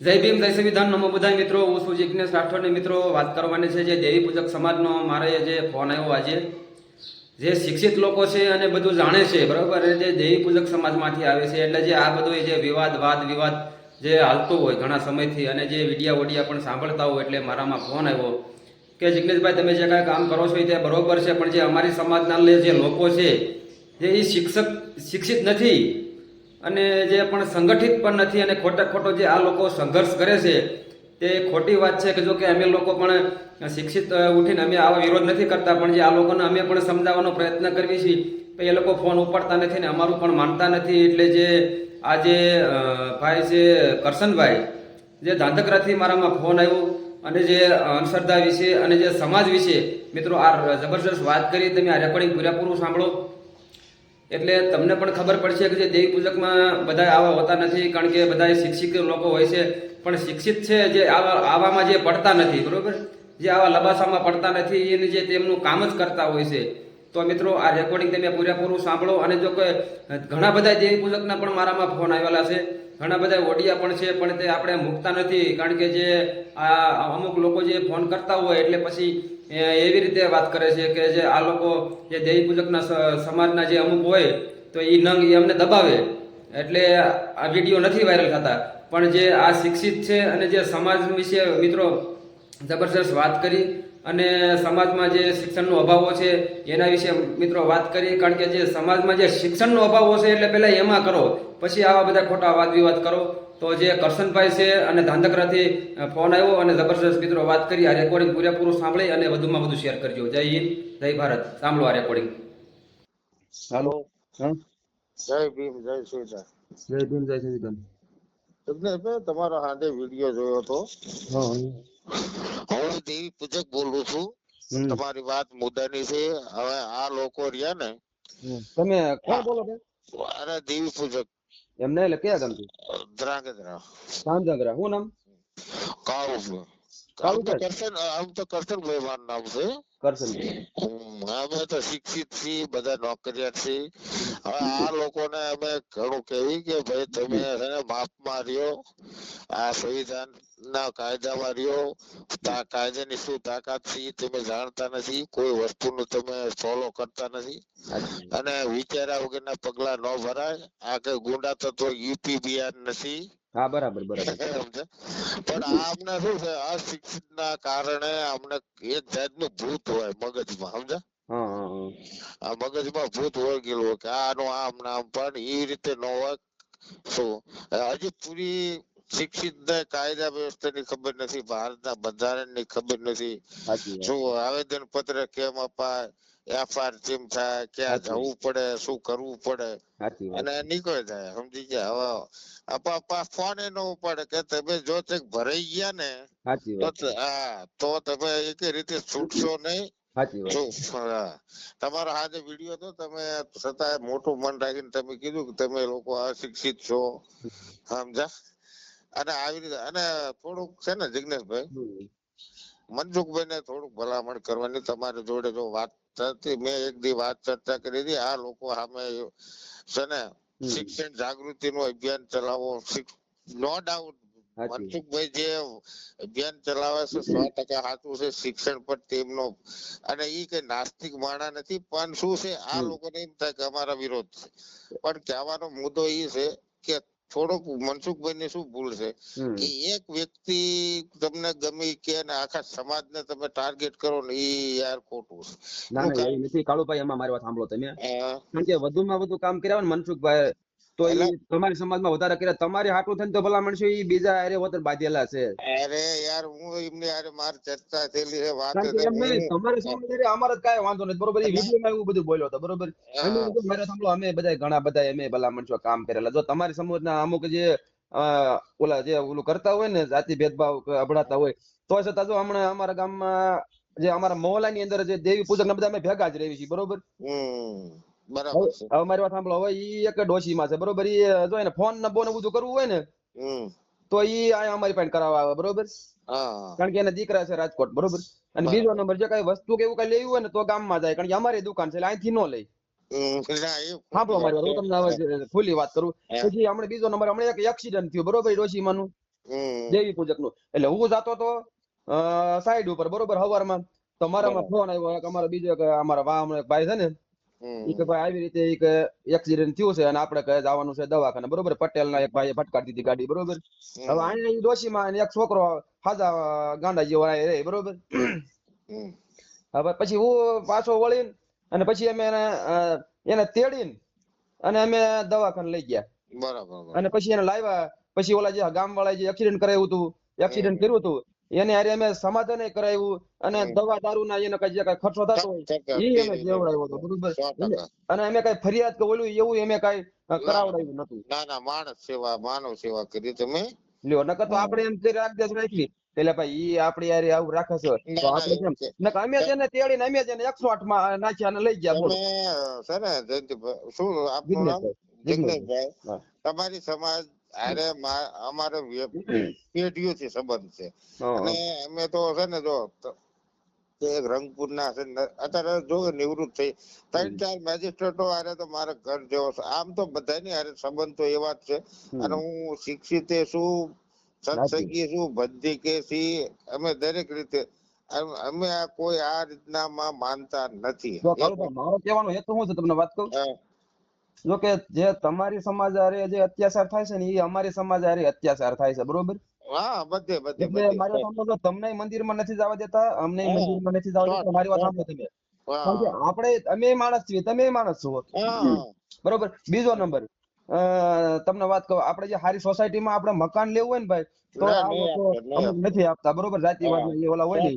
જય ભીમ, જય સંવિધાન નમો બધા મિત્રો, હું છું જિજ્ઞેશ રાઠોડની મિત્રો, વાત કરવાની છે જે દેવી પૂજક સમાજનો મારે જે ફોન આવ્યો આજે. જે શિક્ષિત લોકો છે અને બધું જાણે છે, બરાબર? જે દેવી પૂજક સમાજમાંથી આવે છે, એટલે જે આ બધું જે વિવાદ, વાદ, વિવાદ જે હાલતું હોય ઘણા સમયથી અને જે વિડિયા વડિયા પણ સાંભળતા હોય એટલે મારામાં ફોન આવ્યો કે જિજ્ઞેશભાઈ, તમે જે કાંઈ કામ કરો છો એ બરોબર છે, પણ જે અમારી સમાજના જે લોકો છે જે એ શિક્ષક, શિક્ષિત નથી. અને જે પણ સંગઠિત પણ નથી અને ખોટે ખોટો જે આ લોકો સંઘર્ષ કરે છે, તે ખોટી વાત છે કે જો કે અમે લોકો પણ શિક્ષિત ઉઠીને અમે આવા વિરોધ નથી કરતા, પણ જે આ લોકોને અમે પણ સમજાવવાનો પ્રયત્ન કરીએ છીએ એ લોકો ફોન ઉપાડતા નથી ને અમારું પણ માનતા નથી. એટલે જે આ જે ભાઈ છે, કરશનભાઈ, જે ધાંધકરાથી મારામાં ફોન આવ્યો અને જે અંધશ્રદ્ધા વિશે અને જે સમાજ વિશે, મિત્રો, આ જબરજસ્ત વાત કરી, તમે આ રેકોર્ડિંગ પૂરેપૂરું સાંભળો. એટલે તમને પણ ખબર પડશે કે જે દેવી પૂજકમાં બધા આવા હોતા નથી, કારણ કે બધા શિક્ષિત લોકો હોય છે. પણ શિક્ષિત છે જે આવા, આવામાં જે પડતા નથી, બરોબર? જે આવા લબાસામાં પડતા નથી, એને જે તેમનું કામ જ કરતા હોય છે. તો મિત્રો, આ રેકોર્ડિંગ તમે પૂરેપૂરું સાંભળો અને જો કોઈ, ઘણા બધા દેવી પૂજકના પણ મારામાં ફોન આવેલા છે. ઘણા બધા ઓડિયા પણ છે, પણ તે આપણે મૂકતા નથી, કારણ કે જે આ અમુક લોકો જે ફોન કરતા હોય, એટલે પછી એવી રીતે વાત કરે છે કે જે આ લોકો જે દેવી પૂજકના સમાજના જે અમુક હોય, તો એ નંગ એ અમને દબાવે. એટલે આ વીડિયો નથી વાયરલ થતા. પણ જે આ શિક્ષિત છે અને જે સમાજ વિશે મિત્રો જબરજસ્ત વાત કરી અને સમાજમાં જે શિક્ષણનો અભાવો છે, એના વિશે મિત્રો વાત કરી. કારણ કે જે સમાજમાં જે શિક્ષણનો અભાવો છે, એટલે પહેલાં એમાં કરો. પછી આવા બધા ખોટા વાદ વિવાદ કરો. તો જે કરશનભાઈ છે અને ધાંધકરાથી ફોન આવ્યો અને જબરજસ્ત મિત્રો વાત કરી. આ રેકોર્ડિંગ પૂરેપૂરું સાંભળી અને વધુમાં વધુ શેર કરજો. જય હિન્દ જય ભારત. સાંભળો આ રેકોર્ડિંગ હેલો જય ભીમ જય શ્રીરામ જય ભીમ જય શ્રીરામ તમને તમારો હાથે વીડિયો જોયો હતો? હું દેવી પૂજક બોલું છું. તમારી વાત મુદ્દાની છે. હવે આ લોકો રહ્યા ને તમે કોણ બોલો અરે દેવી પૂજક. એમને એટલે કયા ગામથી? ધ્રાંગધ્રા. ધ્રાંગધ્રા. શું નામ? કાળું કાળું આમ તો કરશન આમ તો કરશનભાઈ મારું નામ છે. કરશન અમે તો શિક્ષિત છીએ બધા નોકરિયાત છીએ. હવે આ લોકોને અમે ઘણું કહેવી કે ભાઈ તમે છે ને માપમાં રહ્યો આ સંવિધાન ના કાયદામાં રહ્યો કાયદાની શું તાકાત છે તમે જાણતા નથી કોઈ વસ્તુનું તમે ફોલો કરતા નથી. અને વિચાર્યા વગરના પગલા ન ભરાય. આ કઈ ગુંડા તત્વ યુપી બિહાર નથી. હા બરાબર બરાબર. પણ આમને શું છે અશિક્ષિત ના કારણે અમને એક જાતનું ભૂત હોય મગજમાં સમજા? આ મગજમાં ભૂત હોય ગયેલું હોય કે આનું આમ નામ પણ એ રીતે ન હોય. શું? હજી પૂરી શિક્ષિત ને કાયદા વ્યવસ્થાની ખબર નથી ભારતના બંધારણની ખબર નથી. શું આવેદન પત્ર કેમ અપાય એફઆર કેમ થાય ક્યાં જવું પડે શું કરવું પડે અને નીકળી જાય સમજી ગયા. હવે આપા ફોન એ ન ઉપાડે કે તમે જો તે ભરાઈ ગયા ને તો હા તો તમે એક રીતે છૂટશો નહીં. તમારો આજે વીડિયો હતો તમે છતાં મોટું મન રાખીને તમે કીધું કે તમે લોકો અશિક્ષિત છો. સમજા અને આવી રીતે અને થોડુંક છે ને જિજ્ઞેશભાઈ મનસુખભાઈ ને થોડુંક ભલામણ કરવાની તમારી જોડે જો વાત થતી મેં એક દી વાત ચર્ચા કરી હતી આ લોકો સામે છે ને શિક્ષણ જાગૃતિ નું અભિયાન ચલાવો. નો ડાઉટ મનસુખભાઈ જે અભિયાન ચલાવે છે સો ટકા સાચું છે શિક્ષણ પર તેમનો અને ઈ કઈ નાસ્તિક માણા નથી પણ શું છે આ લોકોને એમ થાય કે અમારા વિરોધ છે. પણ કહેવાનો મુદ્દો ઈ છે કે થોડોક મનસુખભાઈ ની શું ભૂલ છે? કે એક વ્યક્તિ તમને ગમે કે આખા સમાજને તમે ટાર્ગેટ કરો ને ઈ યાર ખોટું છે. ના ના એ નથી. કાળુભાઈ એમાં મારી વાત સાંભળો તમે. કારણ કે વધુમાં વધુ કામ કર્યા હોય ને મનસુખભાઈ તો એ તમારી સમાજમાં વધારે કર્યા. તમારે હાટું થઈને તો ભલા માણસો એ બીજા હારે વતર બાંધેલા છે. અરે યાર હું એમને હારે માર ચર્ચા થયેલી છે વાત તમારી અમારે જ કાંઈ વાંધો નથી બરોબર? એ વિડીયોમાં એવું બધું બોલ્યો હતો બરોબર? મારે સાંભળો અમે બધા ઘણા બધા અમે ભલા માણસો કામ કરેલા. જો તમારી સમાજના અમુક જે ઓલા જે ઓલું કરતા હોય ને જાતિ ભેદભાવ અભડાતા હોય તો છતાં જો હમણાં અમારા ગામમાં જે અમારા મોહલ્લાની અંદર જે દેવી પૂજક બધા અમે ભેગા જ રહીએ છીએ બરોબર? બરાબર હવે મારી વાત સાંભળો હવે ઈ એક ડોશીમાં છે બરોબર? ઈ જો એને ફોન ને બોને બધું કરવું હોય ને તો ઈ અમારી પાસે કરાવવા આવે બરોબર? કારણ કે એના દીકરા છે રાજકોટ બરોબર? અને બીજો નંબર જે કઈ વસ્તુ કે એવું કઈ લેવું હોય ને તો ગામમાં જાય કારણ કે અમારી દુકાન છે એટલે અહીંથી નો લઈ. સાંભળો મારી વાત હું તમને ખુલ્લી વાત કરું. પછી હમણાં બીજો નંબર હમણાં એક એક્સિડન્ટ થયો બરોબર ડોશીમાનું? નું દેવી પૂજકનું એટલે હું જાતો તો સાઈડ ઉપર બરોબર હવારમાં. તો મારામાં ફોન આવ્યો અમારા બીજો અમારા એક ભાઈ છે ને કે ભાઈ આવી રીતે એક એક્સિડન્ટ થયું છે અને આપણે કહે જવાનું છે દવાખાને. બરોબર? પટેલ ના એક ભાઈએ ફટકારી દીધી ગાડી બરોબર? હવે ઈ ડોશીમાં અને એક છોકરો હાજા ગાંડા જેવો રે બરોબર. હવે પછી હું પાછો વળીને અને પછી અમે એને એને તેડીને અને અમે દવાખાને લઈ ગયા. બરાબર બરાબર. અને પછી એને લાવ્યા પછી ઓલા જે ગામ વાળા જે એક્સિડન્ટ કરાયું હતું એક્સિડન્ટ કર્યું હતું એને હારે અમે સમાધાન કરાવ્યું અને દવા દારૂ ના એનો કઈ કઈ ખર્ચો થતો હોય એ અમે દેવડાવ્યો હતો બરોબર? અને અમે કઈ ફરિયાદ કે ઓલું એવું અમે કઈ કરાવડાવ્યું નતું ના ના માણસ સેવા માનવ સેવા કરી તમે. લ્યો નકર તો આપણે એમ કરી રાખ દેશ રાખી એટલે ભાઈ ઈ આપણી યાર આવું રાખે છે. તો આપણે કેમ? છે. નકર અમે તેને તેડીને અમે તેને એકસો આઠમાં નાખ્યા અને લઈ ગયા બોલો. સર શું આપનું નામ. જિગ્નેશભાઈ તમારી સમાજ અરે અમારે પેઢીઓ પેઢીઓથી સંબંધ છે. અને અમે તો છે ને જો એક રંગપુર ના છે અત્યારે જો નિવૃત્ત થઈ ત્રણ ચાર મેજિસ્ટ્રેટો હારે તો મારે ઘર જેવો છે. આમ તો બધાની હારે સંબંધ તો એવા જ છે. અને હું શિક્ષિત છું સત્સંગી છું બધી કે છી અમે દરેક રીતે અમે આ કોઈ આ રીતના માં માનતા નથી. મારો કહેવાનો હેતુ હું છે? તમને વાત કહું હા. જો તમારી સમાજ હારે જે અત્યાચાર થાય છે ને એ અમારી સમાજ હારે અત્યાચાર થાય છે બરોબર? હા બધે બધે મારી વાત તમને મંદિરમાં નથી જવા દેતા અમને. મંદિરમાં નથી જવા દેતા મારી વાત સાંભળો તમે. આપણે અમે માણસ છીએ તમે માણસ છો. બરોબર? બીજો નંબર અ, તમને વાત કહું આપણે જે સારી સોસાયટીમાં આપણે મકાન લેવું હોય ને ભાઈ તો નથી આપતા બરોબર? જાતિવાદ ઓલા હોય ને.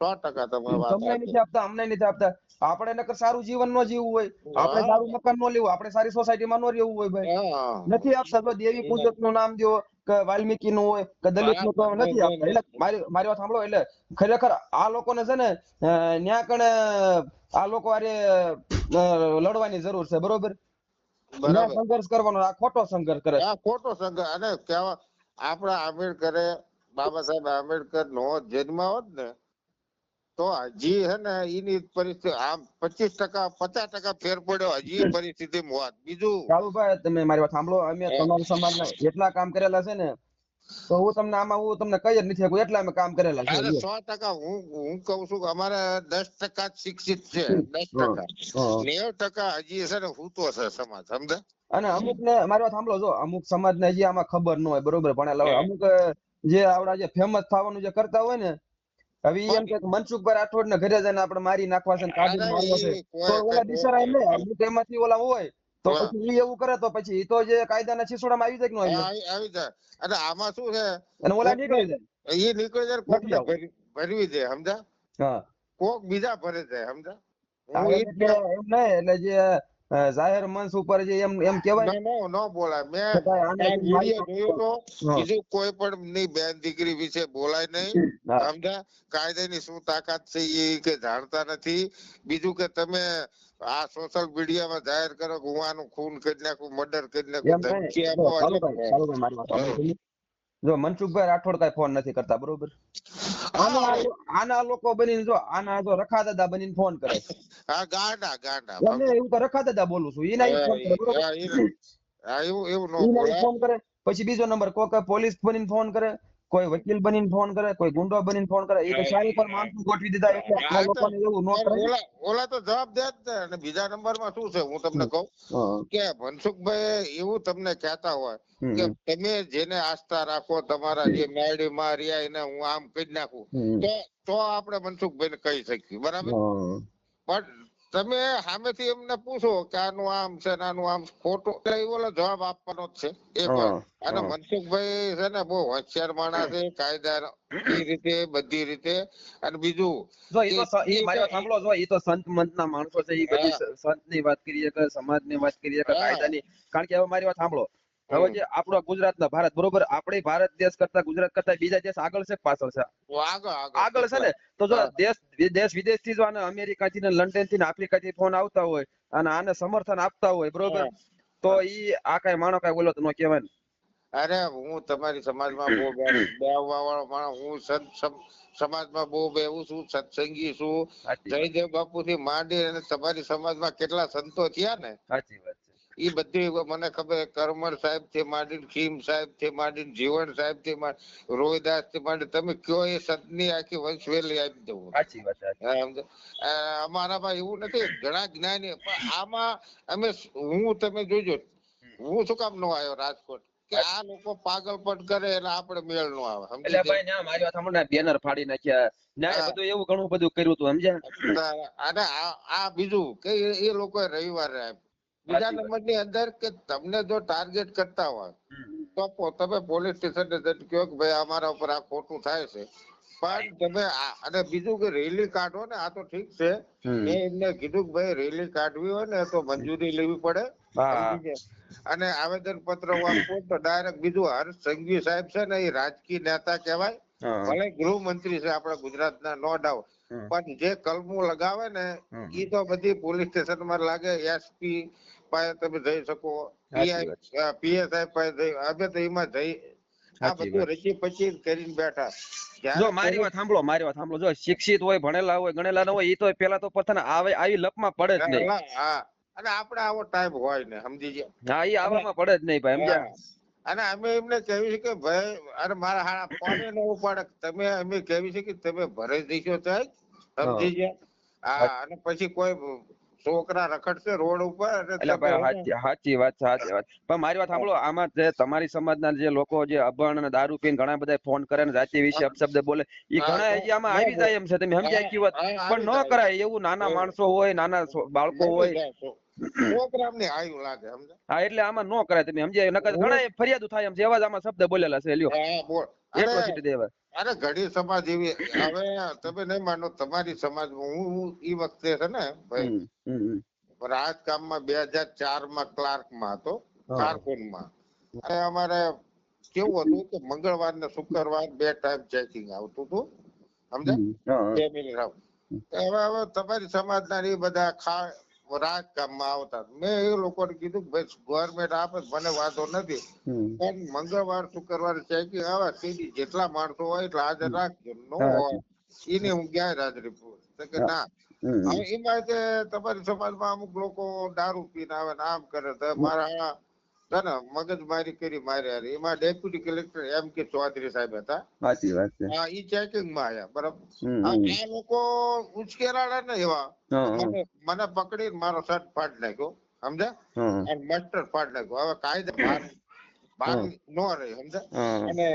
સો ટકા તમને નથી આપતા અમને નથી આપતા. આપણે નકર સારું જીવન નો જીવવું હોય. આપણે સારું મકાન નો લેવું આપણે સારી સોસાયટીમાં નો રહેવું હોય ભાઈ. નથી આપતા તો દેવી પૂજકનું નામ જો કે વાલ્મીકી નું હોય કે દલિતનું તો નથી આપતા. એટલે મારી મારી વાત સાંભળો એટલે ખરેખર આ લોકોને છે ને ન્યા કણે આ લોકો આરે લડવાની જરૂર છે બરોબર? સંઘર્ષ કરવાનો આ ખોટો સંઘર્ષ કરે. આ ખોટો સંઘર્ષ અને કેવા આપણા આંબેડકરે બાબા સાહેબ આંબેડકર નો જન્મ હોત ને તો હજી હે ને એની પરિસ્થિતિ આમ પચીસ ટકા પચાસ ટકા ફેર પડ્યો. હજી પરિસ્થિતિ હોત બીજું? કાળુભાઈ તમે મારી વાત સાંભળો. અમે તમામ સમાજના એટલા કામ કરેલા છે ને તો હું તમને આમાં હું તમને કહી જ નથી શકું. એટલા અમે કામ કરેલા છે. સો ટકા હું હું કઉ છું કે અમારે દસ ટકા શિક્ષિત છે. દસ ટકા. નેવ ટકા હજી છે ને હૂતો છે સમાજ સમજે અને અમુક ને મારી વાત સાંભળો જો અમુક સમાજ ને હજી આમાં ખબર ન હોય બરોબર? ભણેલા હોય અમુક જે આવડા જે ફેમસ થવાનું જે કરતા હોય ને હવે એમ કે મનસુખભાઈ રાઠોડ ને ઘરે જઈને આપણે મારી નાખવા છે કાઢી મારવા છે. તો ઓલા બિચારા એમ ને તેમાંથી ઓલા હોય તો પછી એ એવું કરે તો પછી એ તો જે કાયદાના છીસોડામાં આવી જાય કે ન આવી જાય? આવી આવી જાય. અને આમાં શું છે? અને ઓલા નીકળી જાય. એ નીકળી જાય કોક ભરવી દે સમજા? હા. કોક બીજા ભરે જાય સમજા? એમ નહીં એટલે જે જાહેર મંચ ઉપર જે એમ એમ કહેવાય નો નો બોલાય મેં વીડિયો જોયો તો હા. કોઈ પણ ની બેન દીકરી વિશે બોલાય નહીં. સમજા કાયદાની શું તાકાત છે એ કે જાણતા નથી બીજું કે તમે આ સોશિયલ મીડિયામાં જાહેર કરો કે હું આનું ખૂન કરી નાખું મર્ડર કરી નાખું. ધમકી આપો જો મનસુખભાઈ રાઠોડ કઈ ફોન નથી કરતા બરોબર? આના આના લોકો બનીને જો આના જો રખા દાદા બનીને ફોન કરે હા ગાંડા એવું તો રખા દાદા બોલું છું એના ફોન કરે પછી બીજો નંબર કોઈ પોલીસ બનીને ફોન કરે કોઈ વકીલ બનીને ફોન કરે કોઈ ગુંડો બનીને ફોન કરે એ સારી પર માણસું ગોઠવી દીધા એટલે આ લોકોને એવું ન કરે ઓલા ઓલા તો જવાબ દે જ ને અને બીજા નંબરમાં શું છે હું તમને કહું? કે મનસુખભાઈ એવું તમને કહેતા હોય કે તમે જેને આસ્થા રાખો તમારા જે મેરડીમાં રહ્યા એને હું આમ કરી નાખું. તો તો આપણે મનસુખભાઈને કહી શકીએ બરાબર? પણ તમે સામેથી એમને પૂછો કે આનું આમ છે ને આનું આમ ખોટું એટલે એ ઓલો જવાબ આપવાનો જ છે. એ પણ. અને મનસુખભાઈ છે ને બહુ હોશિયાર માણસ છે કાયદા એ રીતે બધી રીતે. અને બીજું જો એ તો મારી વાત સાંભળો જો એ તો સંત મંત ના માણસો છે એ બધી સંતની વાત કરીએ કે સમાજની વાત કરીએ કે. કાયદાની. કારણ કે હવે મારી વાત સાંભળો. હવે. જે આપણો ગુજરાતના ભારત બરોબર? આપણે ભારત દેશ કરતા ગુજરાત કરતા બીજા દેશ આગળ છે પાછળ છે? આગળ છે ને? તો જો દેશ દેશ વિદેશથી જો આને અમેરિકા થી ને લંડનથી ને આફ્રિકા થી ફોન આવતા હોય અને આને સમર્થન આપતા હોય બરોબર? તો ઈ આ કઈ માણો કઈ બોલો તો ન કહેવાય ને. અરે હું તમારી સમાજમાં બહુ બે- બેહવા વાળો માણસ હું સંત સમ- સમાજમાં બહુ બેહું છું સત્સંગી છું. જયદેવ બાપુ થી માંડી અને તમારી સમાજમાં કેટલા સંતો થયા ને? સાચી વાત ઈ બધી મને ખબર કરમર સાહેબથી માંડીને ખીમ સાહેબથી માંડીને જીવન સાહેબથી માંડી રોહિદાસથી માંડી તમે કયો એ સદની આખી વંશવેલી આપી દઉં સાચી વાત અમારામાં એવું નથી ઘણા જ્ઞાની પણ આમાં અમે હું તમે જોજો હું શું કામ નો આવ્યો રાજકોટ? કે આ લોકો પાગલપટ કરે એટલે આપણે મેળ નો આવે એટલે ભાઈ ન્યા મારી વાત સાંભળો બેનર ફાડી નાખ્યા. ન્યા બધું એવું ઘણું બધું કર્યું હતું સમજ્યા? અને આ બીજું કે એ- એ લોકો રવિવારે આપ્યું. બીજા નંબરની અંદર કે તમને જો ટાર્ગેટ કરતા હોય તો તમે પોલીસ સ્ટેશન કહો કે ભાઈ અમારા ઉપર આ ખોટું થાય છે. પણ તમે અને બીજું કે રેલી કાઢો ને આ તો ઠીક છે. મેં એમને કીધું કે ભાઈ રેલી કાઢવી હોય ને તો મંજૂરી લેવી પડે? અને આવેદન પત્ર આપો તો ડાયરેક્ટ બીજું હર્ષ સંઘવી સાહેબ છે ને એ રાજકીય નેતા કહેવાય. ભલે ગૃહમંત્રી છે આપણા ગુજરાતના નો ડાઉટ પણ જે કલમો લગાવે ને એ તો બધી પોલીસ સ્ટેશનમાં લાગે એસપી પાસે તમે જઈ શકો. પીએસઆઈ પાસે જઈ અમે તો એમાં જઈ આ બધું રચી પછી કરીને બેઠા. જો મારી વાત સાંભળો મારી વાત સાંભળો. જો શિક્ષિત હોય ભણેલા હોય ગણેલા ન હોય એ તો પેલા તો પથન આવે આવી લપમાં પડે જ નહીં. હા, હા. અને આપણે આવો ટાઈમ હોય ને સમજી ગયા. હા એ આવામાં પડે જ નહીં ભાઈ સમજ્યા? અને અમે એમને કહેવી છે કે ભાઈ અરે મારા હાડા પાડે ન ઉપાડે. તમે અમે કહેવી છે કે તમે ભરાઈ દઈશો તો સમજી ગયા. હા અને પછી કોઈ છોકરા રખડશે રોડ ઉપર એટલે સાચી વાત સાચી વાત. પણ મારી વાત સાંભળો આમાં જે તમારી સમાજના જે લોકો જે અભણ અને દારૂ પીને ઘણા બધા ફોન કરે ને જાતિ વિશે અપશબ્દ બોલે એ ઘણા આમાં આવી જાય એમ છે તમે સમજાય કી વાત. પણ ન કરાય એવું નાના માણસો હોય નાના બાળકો હોય. જાય છો. આયુ લાગે સમજ્યા? હા એટલે આમાં ન કરાય તમે સમજ્યા નકર ઘણા ફરિયાદો થાય એમ છે જ આમાં શબ્દ બોલેલા છે લ્યો હા, બોલ. અરે એટ્રોસિટી દેવા અરે ઘડી સમાજ એવી હવે તમે નહીં માનો તમારી સમાજ હું હું ઈ વખતે છે ને ભાઈ હમ, હમ, હમ. રાજકામમાં બે હજાર ચારમાં ક્લાર્કમાં હતો કારકુનમાં અને અમારે કેવું હતું કે મંગળવાર ને શુક્રવાર બે ટાઈમ ચેકિંગ આવતું હતું સમજા હમ, બે મિનિટ આવ હવે હવે તમારી સમાજના એ બધા ખા રાજકામમાં આવતા. મેં એ લોકોને કીધું કે ભાઈ ગવર્મેન્ટ આપે મને વાંધો નથી. પણ મંગળવાર શુક્રવાર ચેકિંગ આવે સીધી જેટલા માણસો હોય એટલા હાજર રાખજો. નો. હોય એને હું ગેરહાજરી પૂરું કે ના. એમાં તમારી સમાજમાં અમુક લોકો દારૂ પીને આવે ને આમ કરે તો મારા છે ને મગજમારી કરી મારી હારે. એમાં ડેપ્યુટી કલેક્ટર એમ કે ચૌધરી સાહેબ હતા. સાચી વાત છે. હા ઈ ચેકિંગમાં આયા બરાબર? આ લોકો ઉશ્કેરાડા ને એવા. મને પકડી મારો શર્ટ ફાડી નાખ્યો સમજ્યા? અને મસ્ટર ફાડી નાખ્યો. હવે કાયદે બહાર બહાર નો રહી સમજ્યા? અને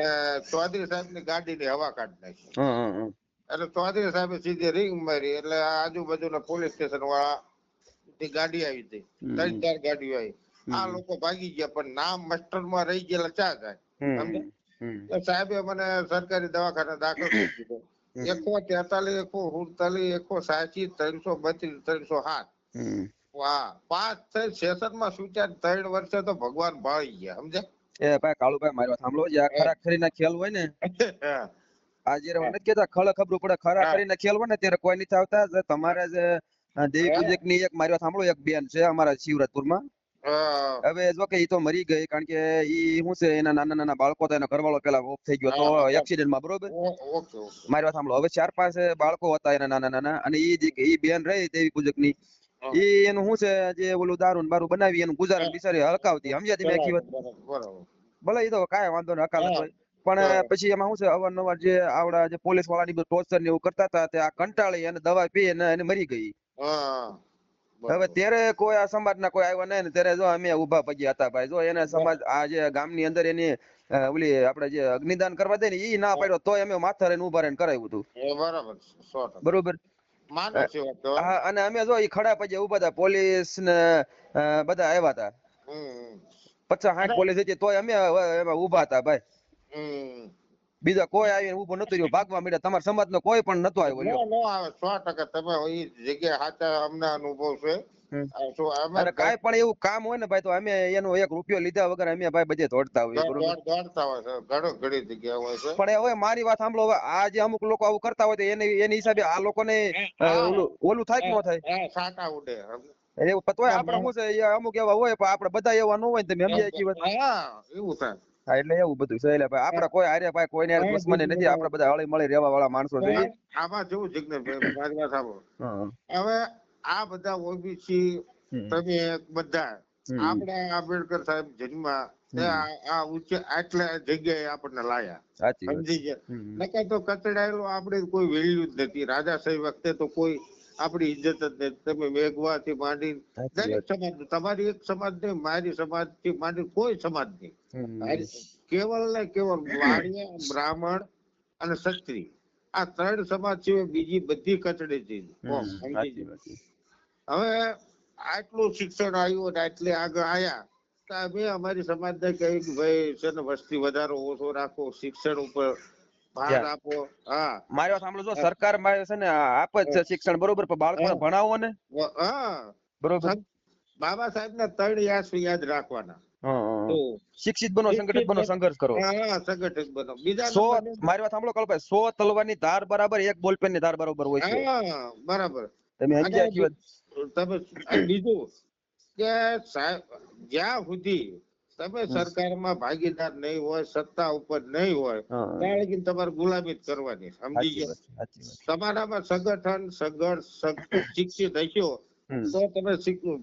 ચૌધરી સાહેબની ગાડી ની હવા કાઢી નાખી. એટલે ચૌધરી સાહેબે સીધી રિંગ મારી એટલે આજુબાજુ આજુબાજુના પોલીસ સ્ટેશન વાળા ગાડી આવી હતી. ત્રણ ચાર ગાડીઓ આવી. આ લોકો ભાગી ગયા પણ નામ મસ્ટરમાં રહી ગયેલા ચા જાય સાહેબે મને સરકારી દવાખાને દાખલ કરી દીધો. એકસો તેતાલીસ એકસો સુડતાલીસ એકસો સાચી ત્રણસો બત્રીસ ત્રણસો સાત વાહ પાંચ થઈ સેશનમાં સૂચ્યા ત્રણ વર્ષે તો ભગવાન ભાળી ગયા એ ભાઈ કાળુભાઈ મારી વાત સાંભળો જે ખરા ખરીના ખેલ હોય ને આ જયારે નથી કેતા ખળ ખબરું પડે ખરા. ખરીના ખેલ હોય ને ત્યારે કોઈ નથી આવતા. તમારે જે દેવી પૂજકની એક મારી વાત સાંભળો એક બેન છે અમારા શિવરાજપુર હા. હવે જો કે ઈ તો મરી ગઈ કારણ કે ઈ શું છે એના નાના નાના બાળકો એનો ઘરવાળો પેલા ઓફ થઈ ગયો તો. એક્સિડન્ટમાં બરોબર? મારી વાત સાંભળો હવે ચાર પાંચ બાળકો હતા એના નાના નાના અને ઈ જે- ઈ બેન રહી દેવી પૂજકની. ઈ એનું શું છે જે ઓલું દારૂ બારું બનાવી એનું ગુજારણ બિચારી હલકાવતી સમજ્યા તમે આખી વાત? ભલે ઈ તો કાંઈ વાંધો ન હકાલત હોય પણ પછી એમાં શું છે અવારનવાર જે આવડા જે પોલીસવાળા ની ટોર્ચર ને એવું કરતા હતા તે આ કંટાળી અને દવા પી અને એને મરી ગઈ. હવે. ત્યારે કોઈ આ સમાજના કોઈ આવ્યા નહીં ને ત્યારે જો અમે ઊભા પગ્યા હતા ભાઈ. જો એને સમાજ આ જે ગામની અંદર એની ઓલી આપણે જે અગ્નિદાન કરવા દે ને ઈ ના પાડ્યો તોય અમે માથા રહીને ઊભા રહીને કરાવ્યું હતું. બરાબર બરોબર? અને અમે જો ઈ ખડા પગે ઊભા હતા પોલીસ ને બધા આવ્યા હતા. પચાસ સાઠ પોલીસ હતી તોય અમે એમાં ઊભા હતા ભાઈ. બીજા કોઈ આવીને ઊભો નતો રહ્યો ભાગવા માંડ્યા. તમારા સમાજનો કોઈ પણ નતો આવ્યો નો નો આવે. સો ટકા તમે એ જગ્યા સાચા અમને અનુભવ છે. કાંઈ પણ એવું કામ હોય ને ભાઈ તો અમે એનો એક રૂપિયો લીધા વગર અમે ભાઈ બધે દોડતા હોય ઘણો ઘણી જગ્યા હોય છે. પણ હવે મારી વાત સાંભળો હવે આ જે અમુક લોકો આવું કરતા હોય તો એની એની હિસાબે આ લોકોને ઓલું થાય કે ન થાય? સાટા ઉડે. એવું તોય આપણે શું છે અમુક એવા હોય પણ આપણે બધા એવા ન હોય તમે સમજાય કે વાત? હા એવું થાય. હા એટલે એવું બધું છે. એટલે ભાઈ આપણે કોઈ આર્ય ભાઈ કોઈને દુશ્મની નથી. આપડે બધા હળી મળી રહેવા વાળા માણસો છે. આમાં જોવું જિગ્નેશભાઈ મારી વાત સાંભળો હવે આ બધા ઓબીસી તમે બધા. આપણે આંબેડકર સાહેબ જન્મા આ આ ઉચ્ચ આટલા જગ્યાએ આપણને લાયા. સાચી સમજી ગયા. નકા નકર તો કચડાયેલો આપણે કોઈ વેલ્યુ જ નથી. રાજા સાહેબ વખતે તો કોઈ આપણી ઇજ્જત જ તમે મેઘવાથી માંડી દરેક સમાજ તમારી એક સમાજ નહીં મારી સમાજથી માંડી કોઈ સમાજ નહીં. કેવલ ને કેવલ વાણિયા બ્રાહ્મણ અને ક્ષત્રિય. આ ત્રણ સમાજ સિવાય બીજી બધી કચડી છે. હવે આટલું શિક્ષણ આવ્યું ને આટલે આગળ આયા તો અમે અમારી સમાજને કહ્યું કે ભાઈ છે ને વસ્તી વધારો ઓછો રાખો શિક્ષણ ઉપર ભાર આપો. હા. મારી વાત સાંભળો સરકાર મારે છે ને આપે જ છે શિક્ષણ બરોબર? પણ બાળકોને. ભણાવો ને. હા. બરોબર? બાબા સાહેબ ના ત્રણ યાદ યાદ રાખવાના? શિક્ષિત બનો સંગઠિત બનો સંઘર્ષ કરો. હા સંગઠિત બનો. બીજા સો મારી વાત સાંભળો કલ્પભાઈ સો તલવારની ધાર બરાબર એક બોલપેનની ધાર બરાબર હોય છે. હા બરાબર. તમે સમજ્યા તમે બીજું કે સાહેબ જ્યાં સુધી તમે સરકારમાં ભાગીદાર નહીં હોય સત્તા ઉપર નહીં હોય હા, કે તમારે ગુલામી કરવાની સમજી ગયા. તમારામાં સંગઠન સંઘર્ષ શિક્ષિત હશો તો તમે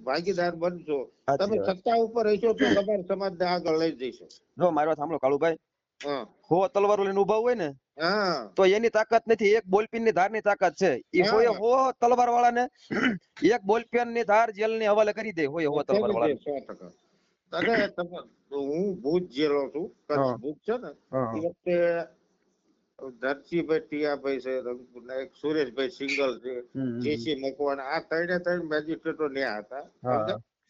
ભાગીદાર બનશો. તમે સત્તા ઉપર હશો તો તમારા સમાજને આગળ લઈ જઈશો. જો મારી વાત સાંભળો કાળુભાઈ. હા. હો તલવાર લઈને ઊભા હોય ને તો એની તાકાત નથી એક બોલપેનની ધારની તાકાત છે. એ હોય હો તલવાર વાળા ને એક બોલપેનની ધાર જેલની હવાલે કરી દે હોય હો તલવાર વાળા અને તમે હું ભુજ જેલો છું કચ્છ ભૂત છે ને એ વખતે ધરતીભાઈ ટીયાભાઈ છે રંગપુરના એક સુરેશભાઈ સિંગલ છે જેસી મકવાના આ ત્રણે ત્રણ મેજિસ્ટ્રેટો ન્યા હતા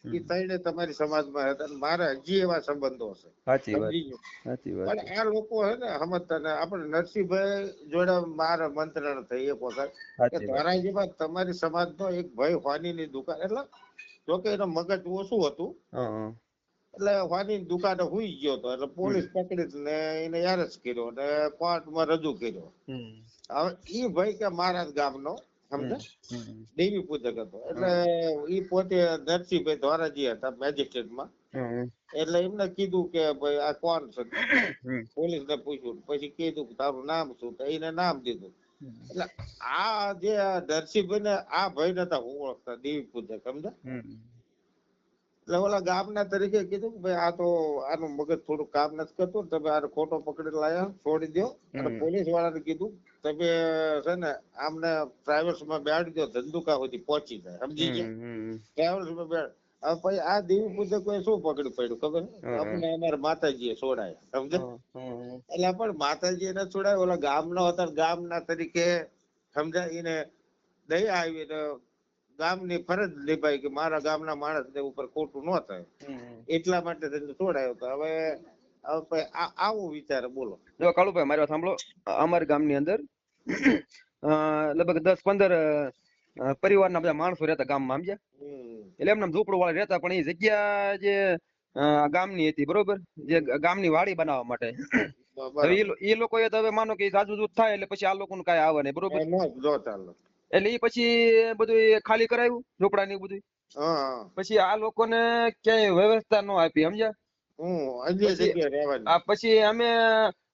એ ત્રણે તમારી સમાજમાં હતા અને મારા હજી એવા સંબંધો છે પણ આ લોકો હે ને સમજતા ને આપણે નરસિંહભાઈ જોડે મારે મંત્રણ થઈ એક વખત કે ધોરાજીમાં તમારી સમાજનો એક ભાઈ હોનીની દુકાન એટલે જોકે એનો મગજ ઓછું હતું. એટલે વાની દુકાને હુઈ ગયો હતો એટલે પોલીસ પકડી ને એને એરેસ્ટ કર્યો ને કોર્ટમાં રજૂ કર્યો. હવે ઈ ભાઈ કે મારા ગામનો સમજે દેવી પૂજક હતો. એટલે ઈ પોતે નરસિંહભાઈ ધોરાજી હતા મેજિસ્ટ્રેટમાં. માં એટલે એમને કીધું કે ભાઈ આ કોણ છે? પોલીસ ને પૂછ્યું. પછી કીધું કે તારું નામ શું? તો એને નામ દીધું. એટલે આ જે નરસિંહભાઈ ને આ ભાઈ નતા ઓળખતા દેવી પૂજક સમજે ઓલા ગામના તરીકે કીધું ભાઈ આ તો આનું મગજ થોડું કામ નથી કરતું તમે આને ખોટો પકડી લાયા છોડી દો અને પોલીસ વાળાને કીધું તમે છે ને આમને ટ્રાવેલ્સમાં બેહાડી દો ધંધુકા સુધી પહોંચી જાય સમજી ગયા? ટ્રાવેલ્સમાં બેહાડ. હવે પછી આ દેવી પૂજકો શું પકડી પડ્યું ખબર. આપણે અમારા માતાજીએ છોડાયા સમજે. એટલે પણ માતાજી એને છોડાય ઓલા ગામનો હતા ગામ ગામના તરીકે સમજાય? એને દઈ આવી ને ગામની ફરજ નિભાઈ કે મારા ગામના માણસને ઉપર ખોટું ન થાય. એટલા માટે તેને છોડાયો તો હવે આવો વિચાર બોલો. જો કાળુભાઈ મારી વાત સાંભળો. અમારા ગામની અંદર લગભગ દસ પંદર પરિવારના બધા માણસો રહેતા ગામમાં સમજ્યા. એટલે એમને ઝૂંપડું વાળા રહેતા પણ એ જગ્યા જે ગામની હતી બરોબર? જે ગામની વાડી બનાવવા માટે. એ લોકો લોકોએ તો હવે માનો કે જાજુ થાય એટલે પછી આ લોકોનું કાંઈ આવે નહીં બરોબર? ન જો ચાલો. એટલે એ પછી બધું ખાલી કરાવ્યું ઝૂંપડા ને બધું. પછી આ લોકોને ક્યાંય વ્યવસ્થા ન આપી સમજ્યા? પછી અમે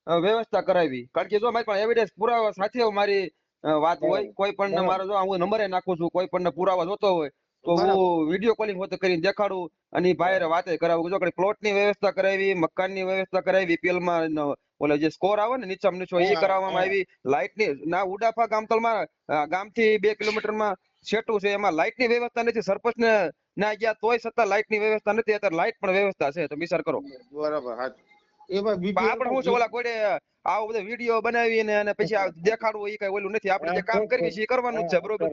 વ્યવસ્થા કરાવી. કારણ કે જો મારી પાસે એવિડન્સ પુરાવા સાથે મારી વાત હોય કોઈ પણ મારો જો હું નંબરે નાખું છું કોઈ પણ પુરાવા જોતો હોય તો હું વીડિયો કોલિંગ હોતે કરીને દેખાડું અને ભાઈ વાતે કરાવું જો પ્લોટની વ્યવસ્થા કરાવી મકાનની વ્યવસ્થા કરાવી બીપીએલમાં ઓલે જે સ્કોર આવે ને નીચામાં નીચો એ કરાવવામાં આવી. લાઇટની ના ઉડાફા ગામતલમાં ગામથી બે કિલોમીટરમાં છેટું છે. એમાં લાઇટની વ્યવસ્થા નથી. સરપંચ ને ના ગયા તોય છતાં લાઇટની વ્યવસ્થા નથી. અત્યારે લાઇટ પણ વ્યવસ્થા છે. તો વિચાર કરો. બરાબર પણ આપણે શું છે? ઓલા કોડે આવો બધો વીડિયો બનાવીને અને પછી દેખાડવું એ કઈ ઓલું નથી. આપણે જે કામ કરીએ છીએ કરવાનું જ છે. બરોબર.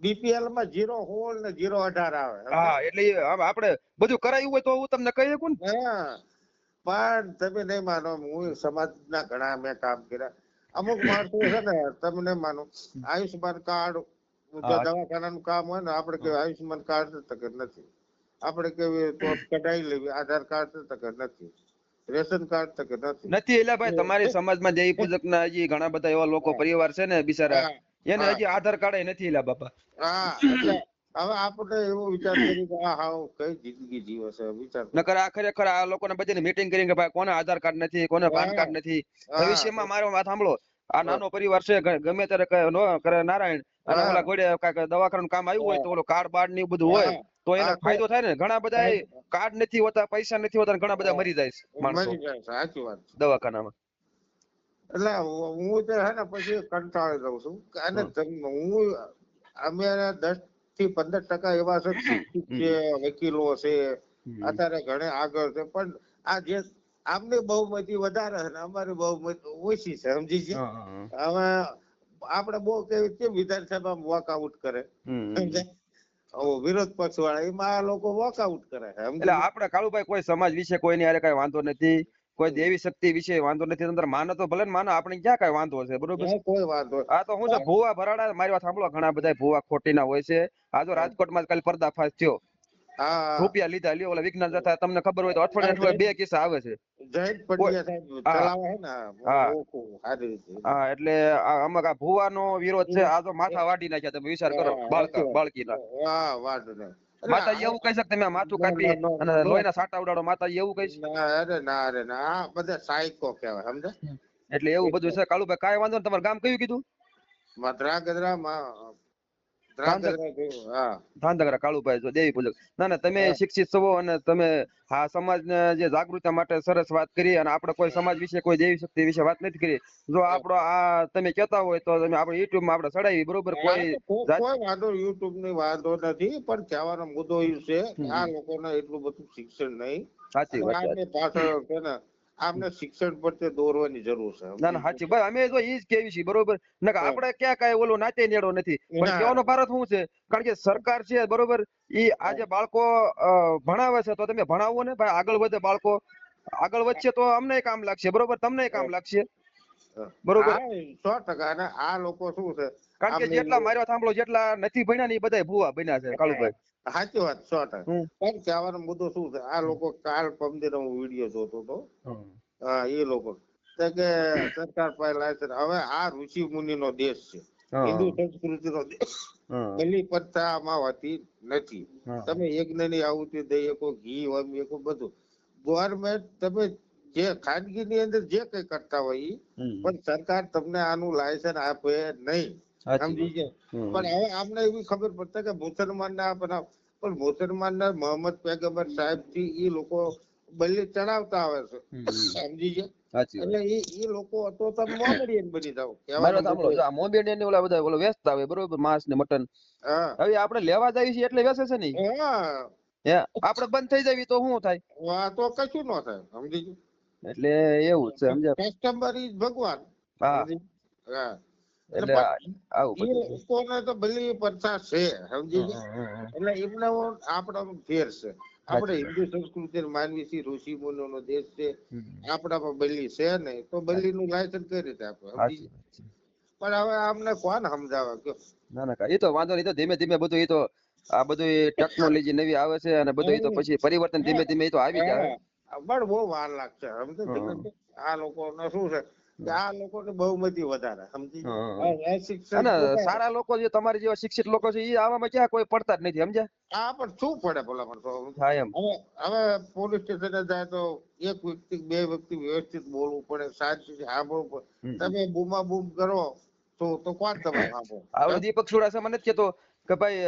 બીપીએલમાં જીરો હોલ ને જીરો અઢાર આવે. હા એટલે આપણે બધું કરાયું હોય તો હું તમને કહી શકું ને? પણ તમે નહીં માનો હું સમાજના ઘણા મેં કામ કર્યા. અમુક માણસો છે ને તમે નહીં માનો આયુષ્યમાન કાર્ડ. દવાખાનાનું કામ હોય ને આપણે કેવું આયુષ્યમાન કાર્ડ તક નથી. આપણે કેવી તો કઢાઈ લેવી આધાર કાર્ડ છે તો નથી. રેશન કાર્ડ તક નથી. નથી એટલે ભાઈ તમારી સમાજમાં જય પૂજક ના હજી ઘણા બધા એવા લોકો પરિવાર છે ને બિચારા. એને હજી આધાર કાર્ડ નથી એલા બાપા. હા. એટલે હવે આપણે એવો વિચાર કરી કે આ હાવ કઈ જિંદગી જીવે છે વિચાર નકર આ ખરેખર આ લોકોને બધાને મીટિંગ કરીને કે ભાઈ કોને આધાર કાર્ડ નથી કોને પાન કાર્ડ નથી? ભવિષ્યમાં મારો વાત સાંભળો. આ નાનો પરિવાર છે ગમે ત્યારે નો કરે નારાયણ અને. ઓલા ઘોડે કાંઈક દવાખાનું કામ આવ્યું હોય તો ઓલો કાર્ડ બાર્ડ ને બધું હોય તો એનો ફાયદો થાય ને? ઘણા બધા કાર્ડ નથી હોતા પૈસા નથી હોતા ઘણા બધા મરી જાય છે માણસો. દવાખાનામાં. એટલે હું તો હે ને પછી કંટાળી જાઉં છું. તમે- હું અમે દસથી પંદર ટકા એવા છે છે વકીલો છે અત્યારે ઘણે આગળ છે પણ આ જે આમની બહુમતી વધારે છે અમારી બહુમતી ઓછી છે સમજી છે. હવે આપણે બહુ કેવી કેમ વિધાનસભામાં વોકઆઉટ કરે સમજાય? વિરોધ પક્ષ વાળા એમાં આ લોકો વોકઆઉટ કરે એટલે? આપણે કાળુભાઈ કોઈ સમાજ વિશે કોઈની હારે કઈ વાંધો નથી કોઈ દેવી શક્તિ વિશે વાંધો નથી. અંદર માનો તો ભલે માનો આપણે ક્યાં કઈ વાંધો છે બરોબર કોઈ વાંધો આ તો હું ભૂવા ભરાડા મારી વાત સાંભળો ઘણા બધા ભૂવા ખોટીના હોય છે. આ તો રાજકોટમાં કાલે પર્દાફાશ થયો. રૂપિયા લીધા લ્યો ઓલા વિજ્ઞાન જતા તમને ખબર હોય તો અઠવાડિયે અઠવાડિયે બે કિસ્સા આવે છે. હા. ને એટલે આ અમુક આ ભૂવાનો વિરોધ છે આ તો માથા વાટી નાખ્યા તમે વિચાર કરો બાળકી સાચી માતાજી એવું કહી શકે તમે માથું કાપી અને લોહીના સાટા ઉડાડો માતાજી એવું કહીશ ના અરે ના અરે ના. બધા સાયકો કહેવાય સમજે એટલે એવું બધું છે. કાળુભાઈ કાંઈ વાંધો નહીં. તમારું ગામ કયું કીધું? માં ધ્રાંગધ્રા જેવું, હા ધાંધગરા કાળુભાઈ જો દેવી પૂજક. ના ના તમે શિક્ષિત છો અને તમે આ સમાજને જે જાગૃતતા માટે સરસ વાત કરી અને આપણે કોઈ સમાજ વિશે કોઈ દેવી શક્તિ વિશે વાત નથી કરી. જો આપણો આ તમે કહેતા હોય તો તમે આપણે યુટ્યુબમાં આપણે ચડાવી બરોબર? કોઈ કોઈ વાંધો યુટ્યુબની વાંધો નથી પણ કહેવાનો મુદ્દો એ છે આ લોકોને એટલું બધું શિક્ષણ નહીં. સાચી વાત પાછળ છે ને આમને શિક્ષણ પ્રત્યે દોરવાની જરૂર છે. ના ના સાચી ભાઈ અમે તો ઈ જ કેવી છીએ બરોબર? નકર આપણે ક્યાં કાંઈ ઓલો નાતે નેડો નથી. પણ કેવાનો ભારત શું છે? કારણ કે સરકાર છે બરોબર? ઈ આજે બાળકો ભણાવે છે તો તમે ભણાવો ને ભાઈ આગળ વધે બાળકો. આગળ વધશે તો અમને કામ લાગશે બરોબર? તમને કામ લાગશે. બરોબર. સો ટકા. અને આ લોકો શું છે? કારણ કે જેટલા માર્યો સાંભળો જેટલા નથી ભણ્યા ને એ બધા ભૂવા બન્યા છે કાળુભાઈ. સાચી વાત સો ટકા. પણ કહેવાનો મુદ્દો શું છે? આ લોકો કાલ પમદિર હું વીડિયો જોતો હતો. હા. એ લોકો. કે સરકાર પાસે લાયસન્સ હવે આ ઋષિ મુનિ નો દેશ છે. હિન્દુ સંસ્કૃતિ નો દેશ પેલી બલી આમાં હોતી નથી. તમે યજ્ઞની આહુતિ દઈ શકો ઘી હોમી શકો બધું. ગવર્મેન્ટ તમે જે ખાનગી ની અંદર જે કઈ કરતા હોય પણ સરકાર તમને આનું લાયસન્સ આપે નહીં. સમજી ગયા? પણ હવે આમને એવી ખબર પડતા કે મુસલમાન ના બનાવ પણ મુસલમાન મોહમ્મદ પેગમ્બર સાહેબથી એ લોકો બલિ ચડાવતા આવે છે. સમજી ગયા? એટલે એ એ લોકો તો તમે મોમેડિયન બની જાવ મારી વાત કહેવાનો સાંભળો જો આ મોમેડિયન ઓલા બધા ઓલો વેચતા હોય બરોબર માંસ ને મટન. હા. હવે આપણે લેવા જઈએ છીએ એટલે વેચે છે ને. હા. હે આપણે બંધ થઈ જવી તો શું થાય? હા તો કશું ન થાય સમજી ગયું? એટલે એવું છે સમજ્યા? કસ્ટમર ઇઝ ભગવાન. હા. હા. એટલે આવું એ બધું. છે. લોકોને તો બલી પચાસ છે સમજી ગયા હમ, હમ, હમ. એટલે એમને આપણા ફેર છે. આપણે હિન્દુ સંસ્કૃતિ માનવી છીએ ઋષિ મુનિઓ નો દેશ છે આપણામાં બલી છે નહીં તો બલી નું લાયસન્સ કઈ રીતે આપે સમજી સાચી વાત છે. પણ હવે આમને કોણ સમજાવે કયો ના ના એ તો વાંધો નહીં તો ધીમે ધીમે બધું એ તો આ બધું ટેકનોલોજી નવી આવે છે અને બધું એ તો પછી પરિવર્તન ધીમે ધીમે એ તો આવી જાય. પણ બહુ વાર લાગશે સમજો. આ લોકો શું છે? આ બહુમતી વધારે સમજી સારા લોકો જે તમારી જેવા શિક્ષિત લોકો છે એ આવામાં ક્યાં કોઈ પડતા જ નથી સમજ્યા? હા પણ શું પડે ભલા પણ તો? હા એમ. હવે હવે પોલીસ સ્ટેશન જાય તો એક વ્યક્તિ બે વ્યક્તિ વ્યવસ્થિત બોલવું પડે શાંતિથી સાંભળવું પડે. તમે બૂમા બૂમ કરો તો તો કોણ તમે સાંભળો? આવડો દીપક સુડાસા મને કેતો કે ભાઈ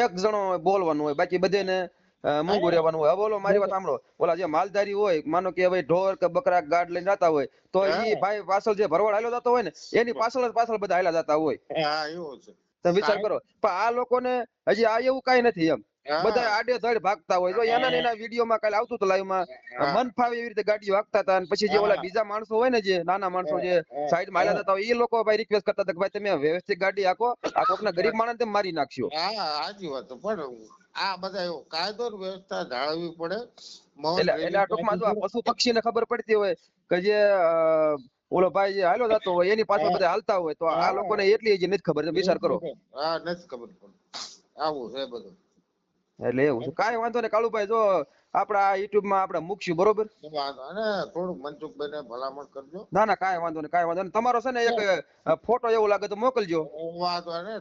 એક જણો બોલવાનું હોય બાકી બધાને મૂંગું રહેવાનું હોય. બોલો મારી વાત સાંભળો. ઓલા જે માલધારી હોય માનો કે ભાઈ ઢોર કે બકરા ગાડ લઈને જતા હોય તો એ ભાઈ પાછળ જે ભરવાડ હાલ્યો જતો હોય ને એની પાછળ જ પાછળ બધા હાલ્યા જતા હોય. હા એવું છે તમે વિચાર કરો. પણ આ લોકોને હજી આ એવું કઈ નથી એમ. બધા આડે ધડ ભાગતા હોય. જો એના એના એના વિડીયોમાં કાલે આવતું હતું લાઈવમાં. મન ફાવે એવી રીતે ગાડીઓ હાંકતા હતા અને પછી જે ઓલા બીજા માણસો હોય ને જે નાના માણસો જે સાઈડમાં આવ્યા જતા હોય એ લોકો ભાઈ રિક્વેસ્ટ કરતા હતા કે ભાઈ તમે વ્યવસ્થિત ગાડી હાંકો. આ કોકના ગરીબ માણસ તેમ મારી નાખશો. હા સાચી વાત પણ આ બધા કાયદો વ્યવસ્થા જાળવવી પડે. એટલે આ ટૂંકમાં જો પશુ પક્ષીને ખબર પડતી હોય કે જે ઓલો ભાઈ જે હાલો જતો હોય એની પાછળ બધા હાલતા હોય તો આ લોકોને એટલી હજી નથી ખબર વિચાર કરો. હા નથી ખબર આવું છે બધું. એટલે એવું છે. કાંઈ વાંધો ને કાળુભાઈ જો આપડા યુટ્યુબમાં આપણે મૂકશું બરોબર? અને થોડુંક મનસુખભાઈ ને ભલામણ કરજો. ના ના કાંઈ વાંધો નહીં કાંઈ વાંધો નહીં. તમારો છે ને એક ફોટો એવો લાગે તો મોકલજો. વાંધો ને